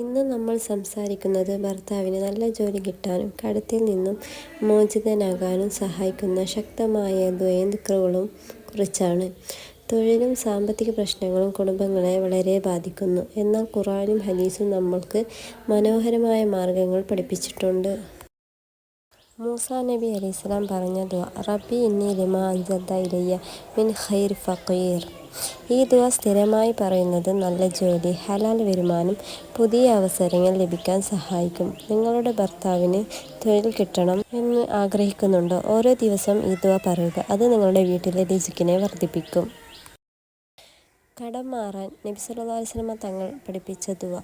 ഇന്ന് നമ്മൾ സംസാരിക്കുന്നത് ഭർത്താവിന് നല്ല ജോലി കിട്ടാനും കടത്തിൽ നിന്നും മോചിതനാകാനും സഹായിക്കുന്ന ശക്തമായ ദുആയും ദിക്റുകളും കുറിച്ചാണ്. തൊഴിലും സാമ്പത്തിക പ്രശ്നങ്ങളും കുടുംബങ്ങളെ വളരെ ബാധിക്കുന്നു. എന്നാൽ ഖുറാനും ഹദീസും നമ്മൾക്ക് മനോഹരമായ മാർഗങ്ങൾ പഠിപ്പിച്ചിട്ടുണ്ട്. മൂസാ നബി അലൈഹിസ്സലാം പറഞ്ഞ ദുആ "റബ്ബി ഇന്നി ലിമാ മിൻ ഖൈർ ഫഖീർ". ഈ ദുആ സ്ഥിരമായി പറയുന്നത് നല്ല ജോലി, ഹലാൽ വരുമാനം, പുതിയ അവസരങ്ങൾ ലഭിക്കാൻ സഹായിക്കും. നിങ്ങളുടെ ഭർത്താവിന് തൊഴിൽ കിട്ടണം എന്ന് ആഗ്രഹിക്കുന്നുണ്ടോ? ഓരോ ദിവസം ഈ ദുവ പറയുക. അത് നിങ്ങളുടെ വീട്ടിലെ രുചിക്കിനെ വർദ്ധിപ്പിക്കും. കടം മാറാൻ നബി സ്വല്ലല്ലാഹു അലൈഹി തങ്ങൾ പഠിപ്പിച്ച ദുആ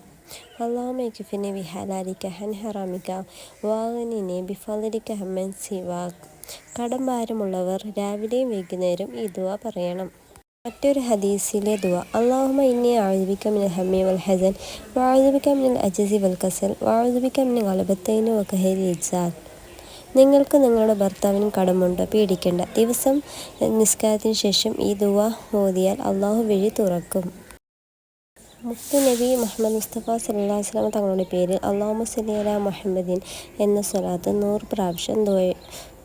"അല്ലാഹുമ്മ اكفني بحلالك عن حرامك واغنني بفضلك عمن سواك കടം ഭാരമുള്ളവർ രാവിലെയും വൈകുന്നേരം ഈ ദുആ പറയണം. മറ്റൊരു ഹദീസിലെ ദുആ "അല്ലാഹുമ്മ ഇന്നി അഊദുബിക മിനൽ ഹമ്മി വൽ ഹസൻ വഅഊദുബിക മിനൽ അജ്സി വൽ കസൽ വഅഊദുബിക മിൻ ഗലബത്തിദ്ദീനി വഖഹ്രി റിജാൽ". നിങ്ങൾക്ക് നിങ്ങളുടെ ഭർത്താവിനും കടമുണ്ട് പേടിക്കേണ്ട. ദിവസം നിസ്കാരത്തിന് ശേഷം ഈ ദുആ ഓതിയാൽ അള്ളാഹു വഴി തുറക്കും. മുത്ത് നബി മുഹമ്മദ് മുസ്തഫ സല്ലാ അലൈഹി വസല്ലമ തങ്ങളുടെ പേര് "അല്ലാഹുമ്മ സലീല മുഹമ്മദിൻ" എന്ന സ്വലാത്ത് നൂറ് പ്രാവശ്യം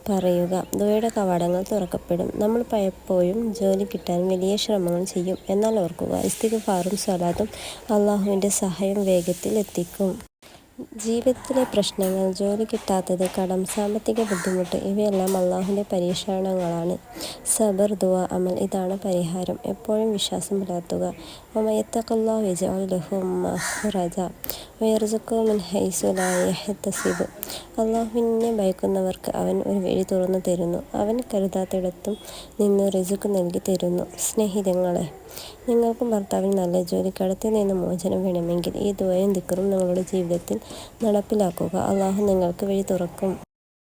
പറയുക. ദുആയുടെ കവാടങ്ങൾ തുറക്കപ്പെടും. നമ്മൾ പലപ്പോഴും ജോലി കിട്ടാൻ വലിയ ശ്രമങ്ങൾ ചെയ്യും. എന്നാൽ ഓർക്കുക, ഇസ്തിഗ്ഫാറും സ്വലാത്തും അള്ളാഹുവിന്റെ സഹായം വേഗത്തിൽ എത്തിക്കും. ജീവിതത്തിലെ പ്രശ്നങ്ങൾ, ജോലി കിട്ടാത്തത്, കടം, സാമ്പത്തിക ബുദ്ധിമുട്ട് ഇവയെല്ലാം അള്ളാഹുവിന്റെ പരീക്ഷണങ്ങളാണ്. സബർ, ദുവ അമൽ ഇതാണ് പരിഹാരം. എപ്പോഴും വിശ്വാസം പുലർത്തുക. അള്ളാഹുവിനെ യത്തഖില്ലാഹ യജ്അൽ ലഹു മഖ്റജ മിൻ ഹൈസു ലാ യഹ്തസിബ്". അല്ലാഹുവിനെ ഭയക്കുന്നവർക്ക് അവൻ ഒരു വഴി തുറന്നു തരുന്നു. അവൻ കരുതാത്തിടത്തും നിന്ന് റിസുക്ക് നൽകി തരുന്നു. സ്നേഹിതങ്ങളെ നിങ്ങൾക്കും ഭർത്താവിന് നല്ല ജോലി, കടത്തിൽ നിന്ന് മോചനം വേണമെങ്കിൽ ഈ ദുആയും ദിക്കറും നിങ്ങളുടെ ജീവിതത്തിൽ നടപ്പിലാക്കുക. അള്ളാഹു നിങ്ങൾക്ക് വഴി തുറക്കും.